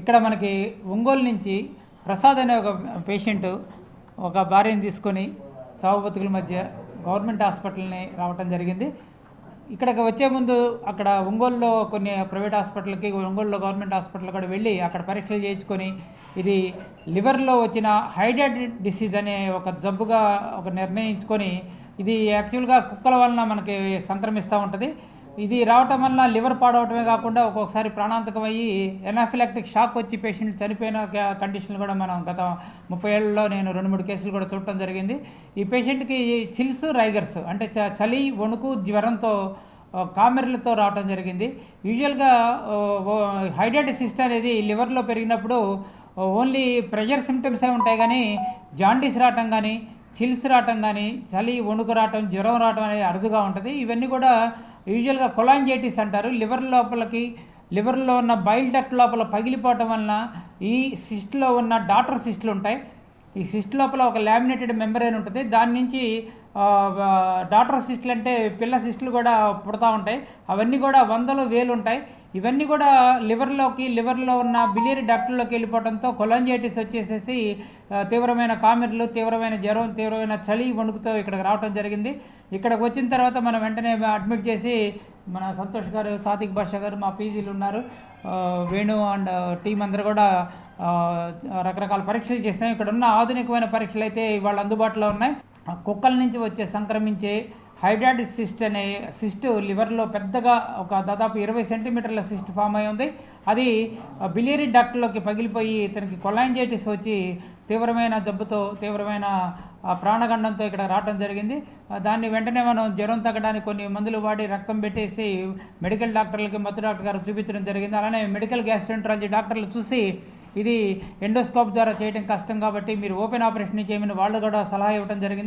ఇక్కడ మనకి ఒంగోలు నుంచి ప్రసాద్ అనే ఒక పేషెంట్ ఒక భార్యను తీసుకొని చావు బతుకుల మధ్య గవర్నమెంట్ హాస్పిటల్ని రావటం జరిగింది. ఇక్కడికి వచ్చే ముందు అక్కడ ఒంగోలులో కొన్ని ప్రైవేట్ హాస్పిటల్కి ఒంగోలులో గవర్నమెంట్ హాస్పిటల్ కూడా వెళ్ళి అక్కడ పరీక్షలు చేయించుకొని ఇది లివర్లో వచ్చిన హైడెడ్ డిసీజ్ అనే ఒక జబ్బుగా ఒక నిర్ణయించుకొని ఇది యాక్చువల్గా కుక్కల వలన మనకి సంక్రమిస్తూ ఉంటుంది. ఇది రావటం వల్ల లివర్ పాడవటమే కాకుండా ఒక్కొక్కసారి ప్రాణాంతకం అయ్యి ఎనాఫిలాక్టిక్ షాక్ వచ్చి పేషెంట్ చనిపోయిన కండిషన్లు కూడా మనం గత ముప్పై ఏళ్ళలో నేను రెండు మూడు కేసులు కూడా చూడటం జరిగింది. ఈ పేషెంట్కి చిల్స్ రైగర్స్ అంటే చ- చలి వణుకు జ్వరంతో కామెర్లతో రావటం జరిగింది. యూజువల్గా హైడ్రేట్ సిస్టమ్ అనేది లివర్లో పెరిగినప్పుడు ఓన్లీ ప్రెషర్ సిమ్టమ్సే ఉంటాయి కానీ జాండీస్ రావటం కానీ చిల్స్ రావటం కానీ చలి వణుకు రావటం జ్వరం రావటం అనేది అరుదుగా ఉంటుంది. ఇవన్నీ కూడా యూజువల్గా కొలాంజైటిస్ అంటారు. లివర్ లోపలికి లివర్లో ఉన్న బైల్ డక్ట్ లోపల పగిలిపోవటం వలన ఈ సిస్ట్లో ఉన్న డాటర్ సిస్ట్లు ఉంటాయి. ఈ సిస్ట్ లోపల ఒక లామినేటెడ్ మెంబరేన్ ఉంటుంది. దాని నుంచి డాటర్ సిస్టులు అంటే పిల్ల సిస్టులు కూడా పుడతా ఉంటాయి. అవన్నీ కూడా వందలు వేలు ఉంటాయి. ఇవన్నీ కూడా లివర్లోకి లివర్లో ఉన్న బిలియరీ డాక్టర్లోకి వెళ్ళిపోవడంతో కొలంజైటిస్ వచ్చేసేసి తీవ్రమైన కామెర్లు తీవ్రమైన జ్వరం తీవ్రమైన చలి వణుకుతో ఇక్కడికి రావడం జరిగింది. ఇక్కడికి వచ్చిన తర్వాత మనం వెంటనే అడ్మిట్ చేసి మన సంతోష్ గారు సాతిక్ భాష గారు మా పీజీలు ఉన్నారు. వేణు అండ్ టీం అందరూ కూడా రకరకాల పరీక్షలు చేసాం ఇక్కడ ఉన్న ఆధునికమైన పరీక్షలు అయితే ఇవాళ అందుబాటులో ఉన్నాయి. కుక్కల నుంచి వచ్చే సంక్రమించే హైడ్రాటిక్ సిస్ట్ అనే సిస్ట్ లివర్లో పెద్దగా ఒక దాదాపు ఇరవై సెంటీమీటర్ల సిస్ట్ ఫామ్ అయి ఉంది. అది బిలియరీ డక్ట్లోకి పగిలిపోయి ఇతనికి కొలాంజైటిస్ వచ్చి తీవ్రమైన జబ్బుతో తీవ్రమైన ప్రాణగండంతో ఇక్కడ రావడం జరిగింది. దాన్ని వెంటనే మనం జ్వరం తగ్గడానికి కొన్ని మందులు వాడి రక్తం పెట్టేసి మెడికల్ డాక్టర్లకి మత్తు డాక్టర్ గారు చూపించడం జరిగింది. అలానే మెడికల్ గ్యాస్ట్రెంట్రాలజీ డాక్టర్లు చూసి ఇది ఎండోస్కోప్ ద్వారా చేయడం కష్టం కాబట్టి మీరు ఓపెన్ ఆపరేషన్ చేయమని వాళ్ళు కూడా సలహా ఇవ్వడం జరిగింది.